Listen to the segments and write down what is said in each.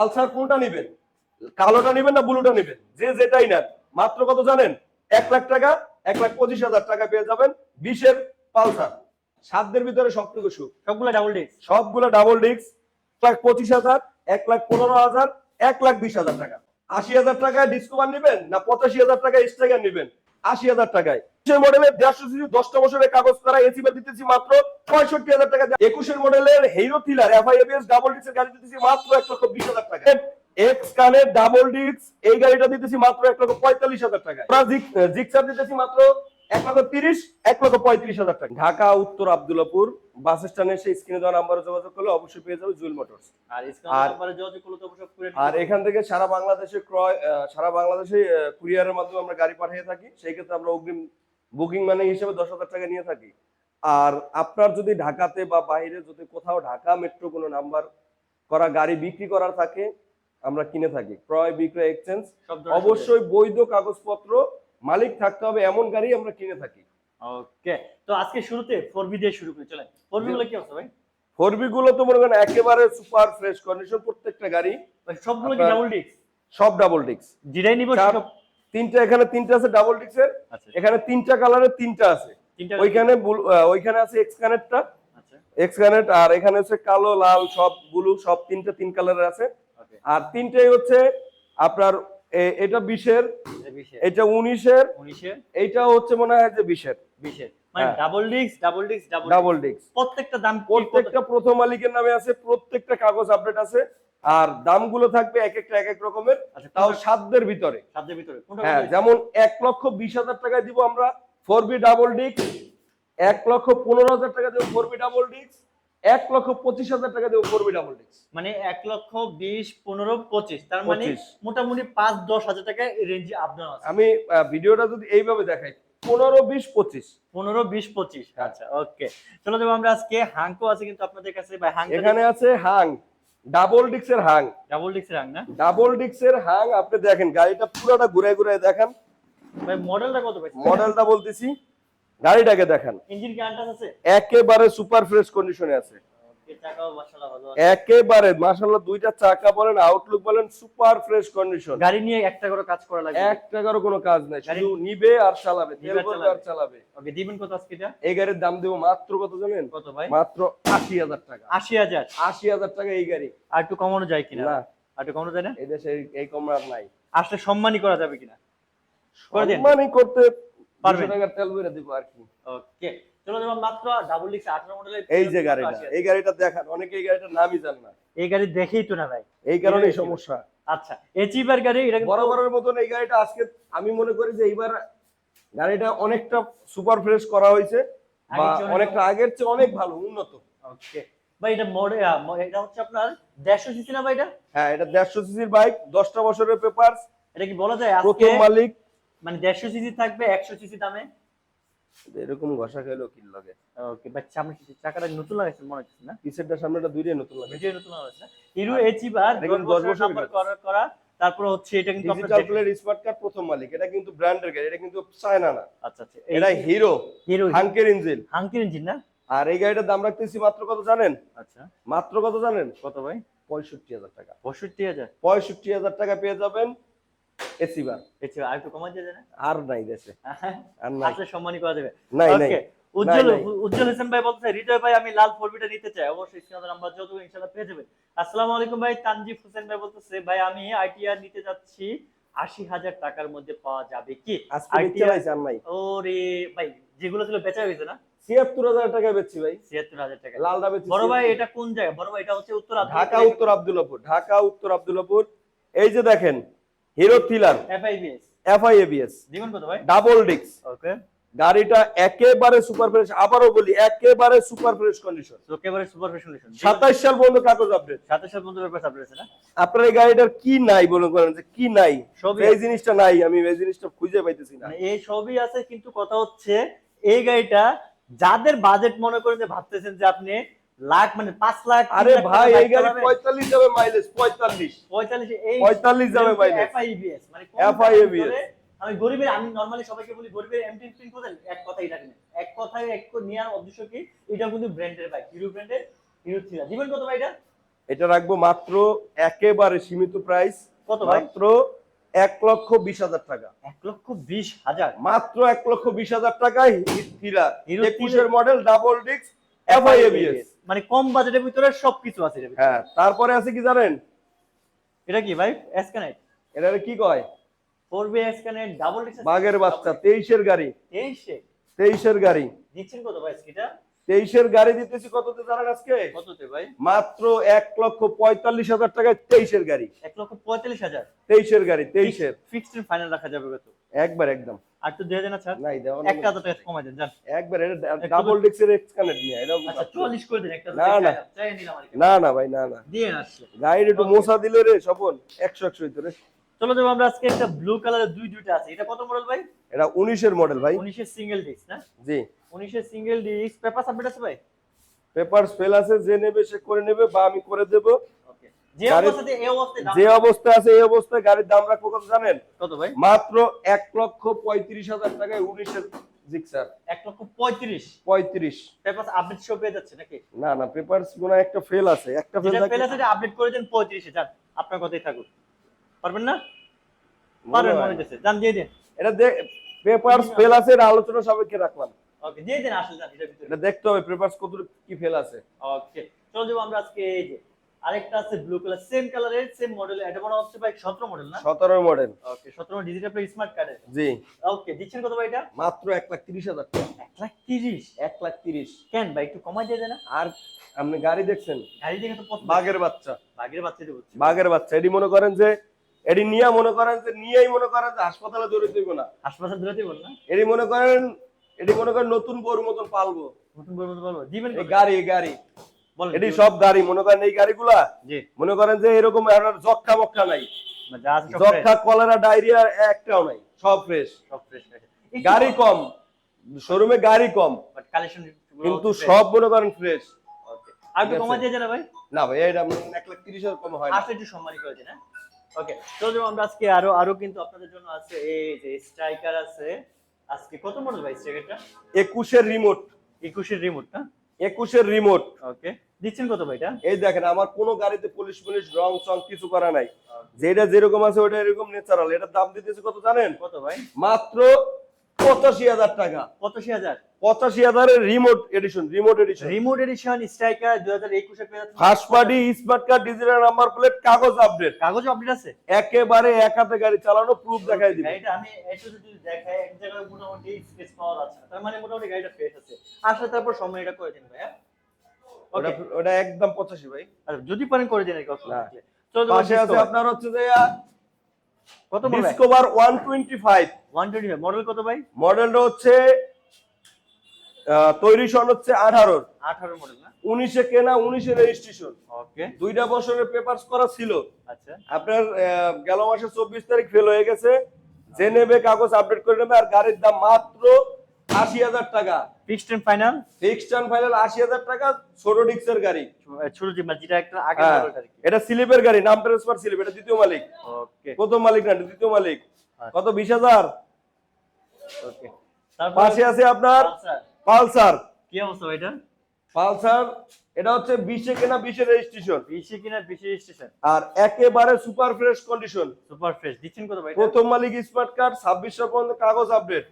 Pulsar কোনটা নেবেন? কালোটা নেবেন না ব্লুটা নেবেন? যে যেটাই নেন। মাত্র কত জানেন? এক লাখ টাকা এক লাখ পঁচিশ হাজার টাকা পেয়ে যাবেন বিশের পালসার। সাতদের ভিতরে সবটুকু সুখ। সবগুলো ডাবল ডিস্ক সবগুলো ডাবল ডিস্ক এক লাখ পঁচিশ হাজার এক লাখ পনেরো হাজার এক লাখ বিশ হাজার টাকা। আশি হাজার টাকায় ডিসকভার নেবেন না পঁচাশি হাজার টাকায় স্ট্রাইকার নেবেন? আশি হাজার টাকায়। একুশের মডেলের দেড়শো সিসি দশটা বছরের কাগজ করা এসি বা দিতেছি মাত্র পঁয়ষট্টি হাজার টাকা। একুশের মডেলের হিরো এফআইএবিএস ডাবল ডিস্কের গাড়ি দিতেছি মাত্র এক লক্ষ বিশ হাজার টাকা। এক্স কানের ডাবল ডিস্ক এই গাড়িটা দিতেছি মাত্র এক লক্ষ পঁয়তাল্লিশ হাজার টাকা। জিক্সার দিতেছি মাত্র এক লক্ষ তিরিশ এক লক্ষ পঁয়ত্রিশ হাজার টাকা। ঢাকা উত্তর আব্দুল্লাপুর বাস স্ট্যান্ডে সেই স্ক্রিনে দেওয়া নাম্বারে যোগাযোগ করলে অবশ্যই পেয়ে যাবে জুয়েল মোটরস আর এখান থেকে সারা বাংলাদেশে ক্রয় সারা বাংলাদেশে কুরিয়ারের মাধ্যমে আমরা গাড়ি পাঠিয়ে থাকি। সেই ক্ষেত্রে আমরা অগ্রিম বুকিং মানে হিসেবে দশ হাজার টাকা নিয়ে থাকি। আর আপনার যদি ঢাকাতে বা বাইরে যদি কোথাও ঢাকা মেট্রো কোনো নাম্বার করা গাড়ি বিক্রি করার থাকে আমরা কিনে থাকি। ক্রয় বিক্রয় এক্সচেঞ্জ অবশ্যই বৈধ কাগজপত্র মালিক থাকতে হবে এমন গাড়ি আমরা কিনে থাকি। ওকে। তো আজকে শুরুতে ফোর বি দিয়ে শুরু করি চলেন। ফোর বি গুলো কি অবস্থা ভাই? গুলো তো মনে করেন একেবারে সুপার ফ্রেশ কন্ডিশন প্রত্যেকটা গাড়ি সবগুলো কি ডাবল ডিস্ক সব ডাবল ডিস্ক যেটাই নিব তিনটা এখানে তিনটা আছে ডাবল ডিস্কের আচ্ছা এখানে তিনটা কালারের তিনটা আছে। ওইখানে ওইখানে আছে এক্স কানেক্টটা আচ্ছা। এক্স কানেক্ট আর এখানে হচ্ছে কালো লাল সব ব্লু সব তিনটা তিন কালারের আছে। আর তিনটাই হচ্ছে আপনার এটা বিশের এটা 20 এর এটা উনিশের 19 হচ্ছে মনে হয় যে বিশের। 20 এর। Double disc double disc double double disc প্রত্যেকটা দাম প্রত্যেকটা প্রথম মালিকের নামে আছে প্রত্যেকটা কাগজ আপডেট আছে। আর দামগুলো থাকবে এক একটা এক এক রকমের আচ্ছা তাও সাধ্যের ভিতরে। সাধ্যের ভিতরে হ্যাঁ যেমন এক লক্ষ বিশ হাজার টাকায় দিব আমরা ফোর বি ডাবল ডিস্ক এক লক্ষ পনেরো হাজার টাকা দেবো ফোর বি ডাবল ডিস্ক এক লক্ষ পঁচিশ হাজার টাকা দেবো ফোর বি ডাবল ডিস্ক মানে এক লক্ষ বিশ পনেরো পঁচিশ তার মানে মোটামুটি পাঁচ দশ হাজার টাকা রেঞ্জে আছে। আমি ভিডিওটা যদি এইভাবে দেখাই পনেরো বিশ পঁচিশ। পনেরো বিশ পঁচিশ হ্যাঁ। আচ্ছা ওকে চলো যাব আমরা আজকে হাঙ্কো আছে কিন্তু আপনাদের কাছে ভাই হাঙ্ক এখানে আছে Hang double ডিক্সের Hang double disc Hang না? ডাবল ডিক্সের হাং আপনি দেখেন গাড়িটা পুরোটা ঘুরে ঘুরে দেখেন। ভাই মডেলটা কত ভাই? মডেলটা বলতেছি গাড়িটাকে দেখেন। ইঞ্জিন কি আন্টাস আছে? একেবারে সুপার ফ্রেশ কন্ডিশনে আছে। একেবারে মাশাআল্লাহ দুইটা চাকা বলেন আউটলুক বলেন সুপার ফ্রেশ কন্ডিশন গাড়ি নিয়ে একটা করে কাজ করা লাগবে। এক টাকারও কোনো কাজ নাই শুধু নিবে আর চালাবে তেল ভরবে আর চালাবে। ওকে দিবেন কত আজকে এটা? এই গাড়ির দাম দেবো মাত্র কত জানেন? কত ভাই? মাত্র আশি হাজার টাকা। টাকা এই গাড়ি। আর একটু কমানো যায় কিনা? না। আর একটু কমানো যায় না? এই দেশে এই- এই কম আর নাই। আসলে সম্মানই করা যাবে কিনা? সম্মানই করতে পারবেন। পারবেন। টাকার তেল ভরে দিব আর কি। ওকে। মাত্র ডাবল মডেলের এই যে গাড়িটা এই গাড়িটা দেখান অনেকে এই গাড়িটার নামই জান না। এই গাড়ি দেখেই তো না ভাই। এই কারণেই সমস্যা। আচ্ছা এচিবার গাড়ি এটা বরাবরের মতন এই গাড়িটা আজকে আমি মনে করি যে এইবার গাড়িটা অনেকটা সুপার ফ্রেশ করা হয়েছে বা অনেকটা আগের চেয়ে অনেক ভালো উন্নত। ওকে ভাই এটা মডেল এটা হচ্ছে আপনার দেড়শো সিসি না ভাই এটা? হ্যাঁ এটা দেড়শো সিসির বাইক দশটা বছরের পেপার এটা কি বলা যায় আজকে? প্রথম মালিক। মানে দেড়শো সিসি থাকবে একশো সিসি দামে? এরকম ঘষা খেলো কি লাগে? ওকে ভাই সামনে চাকাটা নতুন লাগাইছেন মনে হচ্ছে না? পিছেরটা সামনেটা দুইটাই নতুন লাগে ভিডিও নতুন লাগাইছে হিরো এচিবার এটা দশ বছর কাজ। করা তারপর হচ্ছে এটা কিন্তু আপনার স্মার্ট কার্ড প্রথম মালিক। এটা কিন্তু ব্র্যান্ডের গাড়ি এটা কিন্তু চায়না না। আচ্ছা আচ্ছা এটা হিরো। হিরো হাঙ্কের ইঞ্জিন হাঙ্কির ইঞ্জিন না? আর এই গাড়িটার দাম রাখতেছি মাত্র কত জানেন? আচ্ছা। মাত্র কত জানেন? কত ভাই? পঁয়ষট্টি হাজার টাকা। পঁয়ষট্টি হাজার। পঁয়ষট্টি হাজার টাকা পেয়ে যাবেন এসি বার। এচিবার আর একটু কমাই যায় না আর নাই দেশে। আর নাই। আসলে সম্মানই করা যাবে। নাই নাই। উজ্জ্বল উজ্জ্বল হোসেন ভাই বলতে হৃদয় ভাই আমি লাল ফোরবিটা নিতে চাই। অবশ্যই স্ক্রিনে নাম্বার যত ইনশাআল্লাহ পেয়ে যাবেন আসসালামু আলাইকুম ভাই তানজিব হোসেন ভাই বলতেছে ভাই আমি আইটিআর নিতে যাচ্ছি। আশি হাজার টাকার মধ্যে পাওয়া যাবে কি? ওরে ভাই যেগুলো ছিল বেচা হয়েছে না? ছিয়াত্তর হাজার টাকা বেচছি ভাই। ছিয়াত্তর হাজার টাকা লালটা বেচছি বড় ভাই এটা কোন জায়গা? বড় ভাই এটা হচ্ছে উত্তর ঢাকা উত্তর আব্দুল্লাপুর। ঢাকা উত্তর আব্দুল্লাপুর। এই যে দেখেন Hero thriller FIBS FI ABS কত ভাই? ডাবল ডিক্স ওকে গাড়িটা একেবারে সুপার ফ্রেশ আবারও বলি একেবারে সুপার ফ্রেশ কন্ডিশন একেবারে সুপার ফ্যাশন সাতাইশ সাল পর্যন্ত কাগজ আপডেট সাথে সাথে বন্ধু ব্যাপার সাপ্লাই আছে না? আপনার এই গাড়িটার কি নাই বলে করেন যে কি নাই? সবই এই জিনিসটা নাই আমি এই জিনিসটা খুঁজে পাইতেছি না। মানে এই সবই আছে কিন্তু কথা হচ্ছে এই গাড়িটা যাদের বাজেট মনে করেন যে ভাবতেছেন যে আপনি লাখ মানে পাঁচ লাখ আরে ভাই এই গাড়ি পঁয়তাল্লিশ যাবে মাইলেজ পঁয়তাল্লিশ। পঁয়তাল্লিশ এই পঁয়তাল্লিশ যাবে মাইলেজ মানে আমি গরিবের আমি নরমালি সবাইকে বলি গরিবের এমটি পিন কোথায় এক কথাই রাখবেন। এক কথায় এক নেওয়ার উদ্দেশ্য কি? এটা কিন্তু ব্র্যান্ডের বাইক হিরো ব্র্যান্ডের হিরো থ্রি দিবেন কত ভাই এটা? এটা রাখব মাত্র একেবারে সীমিত প্রাইস কত মাত্র এক লক্ষ বিশ হাজার টাকা। এক লক্ষ বিশ হাজার? মাত্র এক লক্ষ বিশ হাজার টাকায় হিরা হিরো একুশের model double disc FI ABS মানে কম বাজেটের ভিতরে সবকিছু আছে হ্যাঁ তারপরে আছে কি জানেন? এটা কি ভাই? এসকানেট এটা কি কয়? ফোর বি এসকানেট ডাবল বাঘের বাচ্চা তেইশের গাড়ি। তেইশে? তেইশের গাড়ি। দিচ্ছেন কত ভাই এটা? তেইশের গাড়ি দিতেছি কততে জানেন আজকে? কততে ভাই? মাত্র এক লক্ষ পঁয়তাল্লিশ হাজার টাকায় তেইশের গাড়ি। এক লক্ষ পঁয়তাল্লিশ হাজার? তেইশের গাড়ি তেইশের। ফিক্সড ফাইনাল রাখা যাবে কত? একবার একদম। আর তো না নাই দেওয়া একটা হাজার টাকা কমাই দেন জান একবার এটা ডাবল ডিস্কের এক্স নিয়ে এটা আচ্ছা চল্লিশ করে দিন একটা না, না। চাই নিলাম না না ভাই না না। দিয়ে আসলে গাড়ি একটু মোছা দিলে রে স্বপন। চলো যাব আমরা আজকে একটা ব্লু কালারের দুই দুইটা আছে। এটা কত মডেল ভাই? এটা উনিশের মডেল ভাই। উনিশের সিঙ্গেল ডিস্ক না? জি। উনিশের সিঙ্গেল ডিস্ক পেপার সাবমিট আছে ভাই? পেপার ফেল আছে যে নেবে সে করে নেবে বা আমি করে দেব। যে অবস্থায় আছে এই অবস্থায় গাড়ির দাম রাখব কত জানেন? কত ভাই? মাত্র এক লক্ষ পঁয়ত্রিশ হাজার টাকায় উনিশের জিক্সার এক লক্ষ পঁয়ত্রিশ। পঁয়ত্রিশ। পেপার আপডেট শো পেয়ে যাচ্ছে নাকি? না না পেপার একটা ফেল আছে একটা ফেল ফেল আছে আপডেট করে দেন পঁয়ত্রিশে যান আপনার কথাই থাকুক। পারবেন না? পারবেন মনে হচ্ছে যান দিয়ে দিন। এটা পেপার ফেল আছে এটা আলোচনা সাপেক্ষে রাখলাম। ওকে দিয়ে দিন আসলে ভিতরে এটা দেখতে হবে পেপার কত কি ফেল আছে। ওকে চলো যাব আমরা আজকে এই যে আরেকটা আছে ব্লু কালার সেম কালারের সেম মডেল এটা মনে হচ্ছে ভাই সতেরো মডেল না? সতেরো মডেল ওকে সতেরো digital play smart G. Okay দিচ্ছেন কত ভাই এটা? মাত্র লাখ হাজার টাকা। লাখ কেন ভাই একটু কমাই দিয়ে দেয় না? আর আপনি গাড়ি দেখছেন? গাড়ি দেখে তো বাঘের বাচ্চা। বাঘের বাচ্চা দিয়ে বুঝছি বাঘের বাচ্চা। এটি মনে করেন যে এটি নিয়ে মনে করেন যে নিয়েই মনে করেন যে হাসপাতালে দৌড়ে দিব না। হাসপাতাল বল না। এটি মনে করেন এটি মনে করেন নতুন গরুর মতন পালবো। নতুন বই মতো বলব দিবেন গাড়ি গাড়ি। এটি সব গাড়ি মনে করেন এই গাড়িগুলা? জি। মনে করেন যে এরকম যক্ষা মক্কা নাই। যক্ষা কলেরা ডায়রিয়া একটাও নাই সব ফ্রেশ সব ফ্রেশ গাড়ি কম শোরুমে গাড়ি কম কালেকশন কিন্তু সব মনে করেন ফ্রেশ একটু ঠিক দিয়ে দেন ভাই? না ভাই এটা এক লাখ তিরিশ হাজার কম হয় না। আসলে একটু সম্মানী করে দিন হ্যাঁ? ওকে যাব আমরা আজকে আরও আরও কিন্তু আপনাদের জন্য আছে এই যে স্ট্রাইকার আছে। আজকে কত মডেল ভাই স্ট্রাইকারটা একুশের রিমোট একুশের রিমোট না একুশের রিমোট ওকে দিচ্ছেন কত ভাই এটা? এই দেখেন আমার কোনো গাড়িতে পুলিশ পুলিশ রং চং কিছু করা নাই। যেটা যেরকম আছে ওটা এরকম ন্যাচারাল এটার দাম দিতেছে কত জানেন? কত ভাই? মাত্র পঁচাশি হাজার টাকা। পঁচাশি হাজার? পঁচাশি হাজারের remote edition remote edition remote edition striker দুই হাজার একুশে first party smart card digital number plate কাগজ আপডেট কাগজ আপডেট আছে? একেবারে এক হাতে গাড়ি চালানো প্রুফ দেখাই দিবে। আমি একটু যদি দেখাই এক জায়গায় মোটামুটি স্পেস পাওয়া যাচ্ছে তার মানে মোটামুটি গাড়িটা ফ্রেশ আছে। আসলে তারপর সময় এটা করে দিন ভাইয়া। ওটা ওটা একদম পঁচাশি ভাই। আর যদি পারেন করে দিন আর কি পাশে আছে আপনার হচ্ছে যে কত model? Discover one twenty five one twenty model কত ভাই? মডেলটা হচ্ছে তৈরি সন হচ্ছে আঠারোর। আঠারো মডেল না? উনিশে কেনা উনিশে রেজিস্ট্রেশন ওকে দুইটা বছরের পেপারস করা ছিল। আচ্ছা। আপনার গেল মাসে চব্বিশ তারিখ ফেল হয়ে গেছে। জেনে কাগজ আপডেট করে নেবে আর গাড়ির দাম মাত্র আশি হাজার টাকা। Fixed and final fixed and final আশি হাজার টাকা ছোট ডিক্সের গাড়ি। ছোট যে যেটা একটা আগে হ্যাঁ, এটা স্লিপের গাড়ি নাম ট্রান্সফার স্লিপ এটা দ্বিতীয় মালিক। ওকে প্রথম মালিক না দ্বিতীয় মালিক। আচ্ছা। কত বিশ হাজার? ওকে তারপর? পাশে আছে আপনার পালসার। কি অবস্থা এটা? পালসার এটা হচ্ছে বিশে কেনা বিশে রেজিস্ট্রেশন। বিশে কিনা বিশে স্টেশন আর একেবারে super fresh condition. Super fresh দিচ্ছেন কত ভাই প্রথম মালিক স্মার্ট কার্ড ছাব্বিশশো পর্যন্ত কাগজ আপডেট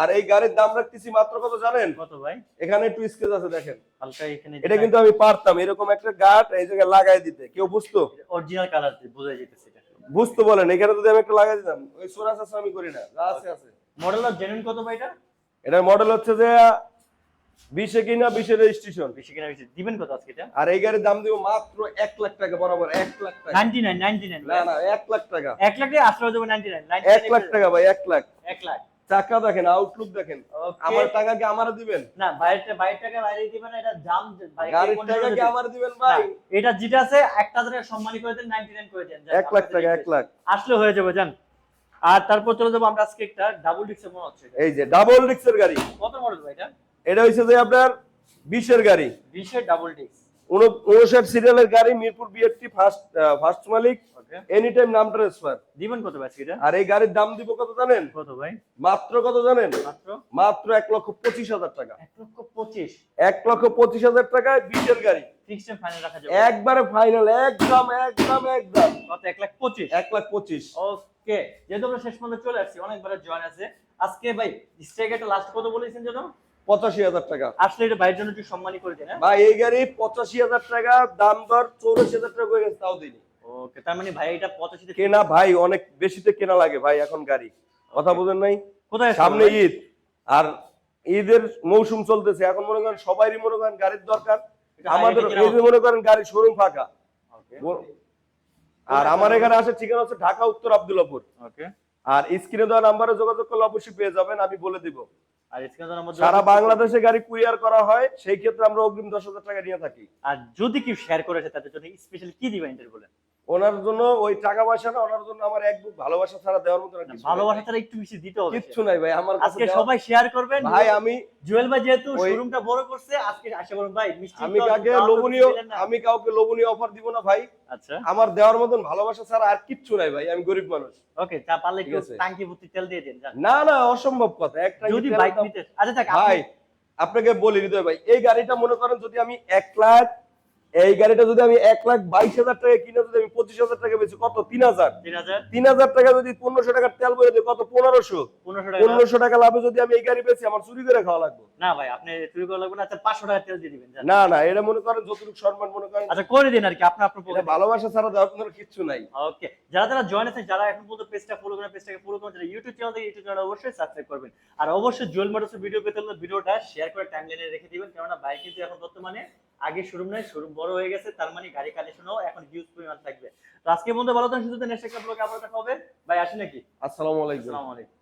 আর এই গাড়ির দাম রাখতেছি মাত্র কত জানেন? কত ভাই? এখানে একটু স্কেচ আছে দেখেন। হালকা এখানে এটা কিন্তু আমি পারতাম এরকম একটা গাট এই জায়গায় লাগাই দিতে। কেউ বুঝতো? অরিজিনাল কালার বোঝা যাইতেছে এটা। বুঝতো বলেন এখানে যদি আমি একটা লাগাই দিতাম ওই সোরাস আছে আমি করি না যা আছে আছে। মডেল অফ জেনুইন কত ভাই এটা? এটার মডেল হচ্ছে যে বিশে কিনা বিশে রেজিস্ট্রেশন বেশি কিনা বেশি দিবেন কত আজকে এটা? আর এই গাড়ির দাম দিব মাত্র এক লাখ টাকা বরাবর এক লাখ টাকা। 99 99 না না এক লাখ টাকা। এক লাখ আসলে দেবো 99 এক লাখ টাকা ভাই এক লাখ। এক লাখ। চাকা দেখেন আউটলুক দেখেন। আমার টাকা কি আমারে দিবেন? না বাইরেটা বাইরের টাকা বাইরে দিবেন এটা বাইরে গাড়ির টাকা কি? আমারে দিবেন ভাই? এটা যেটা আছে একটা হাজার টাকা সম্মানী করে দেন 99 করে দেন যাক, এক লাখ টাকা এক request। লাখ আসলে হয়ে যাবে জান। আর তারপর চলে যাব আমরা আজকে একটা ডাবল ডিক্সের মনে হচ্ছে এই যে ডাবল ডিক্সের গাড়ি। কত মডেল ভাই এটা? এটা হচ্ছে যে আপনার বিশের গাড়ি। 20 এর ডাবল ডিক্স উনষাট সিরিয়ালের গাড়ি মিরপুর বিএসটি ফার্স্ট ফার্স্ট মালিক। এনি টাইম নাম ট্রান্সফার। দিবেন কত ভাই এটা আর এই গাড়ির দাম দিব কত জানেন? কত ভাই? মাত্র কত জানেন? মাত্র? মাত্র এক লক্ষ পঁচিশ হাজার টাকা। এক লক্ষ পঁচিশ। এক লক্ষ পঁচিশ হাজার টাকায় বিশের গাড়ি। একবারে ফাইনাল একদম একদম একদম। কত? এক লাখ পঁচিশ। এক লাখ পঁচিশ। ওকে যেহেতু আমরা শেষ পর্যন্ত চলে আসছি অনেকবার জয়েন আছে। আজকে ভাই স্ট্রাইকারটা লাস্ট কত বলেছেন যেন? পঁচাশি হাজার টাকা। আসলে এটা ভাইয়ের জন্য একটু সম্মানই করে দেন হ্যাঁ? ভাই এই গাড়ি পঁচাশি হাজার টাকা দাম দর চৌরাশি হাজার টাকা হয়ে গেছে তাও দিনি ওকে তার মানে ভাই এটা পঁচাশিতে কেনা ভাই অনেক বেশিতে কেনা লাগে ভাই এখন গাড়ি। কথা বুঝেন নাই? কোথায় সামনে ঈদ। আর ঈদের মৌসুম চলতেছে। এখন মনে করেন সবারই মনে করেন গাড়ির দরকার। আমাদের মনে করেন গাড়ির শোরুম ফাঁকা। আর আমার এখানে আসে ঠিকানা হচ্ছে ঢাকা উত্তর আব্দুল্লাপুর। ওকে। আর স্ক্রিনে দেওয়া নাম্বারে যোগাযোগ করলে অবশ্যই পেয়ে যাবেন আমি বলে দিব। সারা বাংলাদেশে গাড়ি কুরিয়ার করা হয় সেই ক্ষেত্রে আমরা অগ্রিম দশ হাজার টাকা নিয়ে থাকি। আর যদি কেউ শেয়ার করেছে তাদের জন্য স্পেশাল কি দিবেন বলেন? ওনার জন্য ওই টাকা পয়সা না ওনার জন্য আমার এক বুক ভালোবাসা ছাড়া দেওয়ার মতো ভালোবাসা তারা একটু বেশি দিতে হবে কিচ্ছু নাই ভাই আমার আজকে সবাই শেয়ার করবেন। ভাই আমি জুয়েল ভাই যেহেতু শোরুমটা বড় করছে আজকে আশা করুন ভাই মিষ্টি আমি তো লোভনীয় আমি কাউকে লোভনীয় অফার দিব না ভাই। আচ্ছা। আমার দেওয়ার মতন ভালোবাসা ছাড়া আর কিচ্ছু নাই ভাই আমি গরিব মানুষ। ওকে তা পারলে একটু। টাঙ্কি ভর্তি তেল দিয়ে দিন। না না অসম্ভব কথা। একটা যদি বাইক নিতে আচ্ছা থাক ভাই আপনাকে বলি হৃদয় ভাই এই গাড়িটা মনে করেন যদি আমি এক লাখ এই গাড়িটা যদি আমি এক লাখ বাইশ হাজার টাকা কিনে যদি আমি পঁচিশ হাজার টাকা বেশি কত? তিন হাজার। তিন হাজার? টাকা যদি পনেরোশো টাকার তেল বলে দিই কত? পনেরোশো। পনেরোশো টাকা লাভে যদি আমি এই গাড়ি বেশি আমার চুরি করে খাওয়া লাগবে। না ভাই আপনি চুরি করে লাগবে না আচ্ছা পাঁচশো টাকা তেল দিয়ে দিবেন না না এটা মনে করেন যতটুকু সম্মান মনে করেন। আচ্ছা করে দিন আর কি আপনার আপনার ভালোবাসা ছাড়া দেওয়ার কোনো কিচ্ছু নাই। ওকে যারা যারা জয়েন আছেন যারা এখন পর্যন্ত পেজটা ফলো করেন পেজটাকে ফলো করেন যারা ইউটিউব চ্যানেল থেকে ইউটিউব চ্যানেল অবশ্যই সাবস্ক্রাইব করবেন। আর অবশ্যই জুয়েল মোটরসের ভিডিও পেতে হলে ভিডিওটা শেয়ার করে টাইমলাইনে রেখে দিবেন কেননা বাইক কিন্তু এখন বর্তমানে আগে শোরুম নয় শোরুম বড় হয়ে গেছে তার মানে গাড়ি কালেকশনও এখন হিউজ পরিমাণ থাকবে। তো আজকে বন্ধু ভালো থাকুন শুধু নেক্সট একটা ব্লগে আবার দেখা হবে। ভাই আসি নাকি? আসসালামু আলাইকুম। আসসালামু আলাইকুম।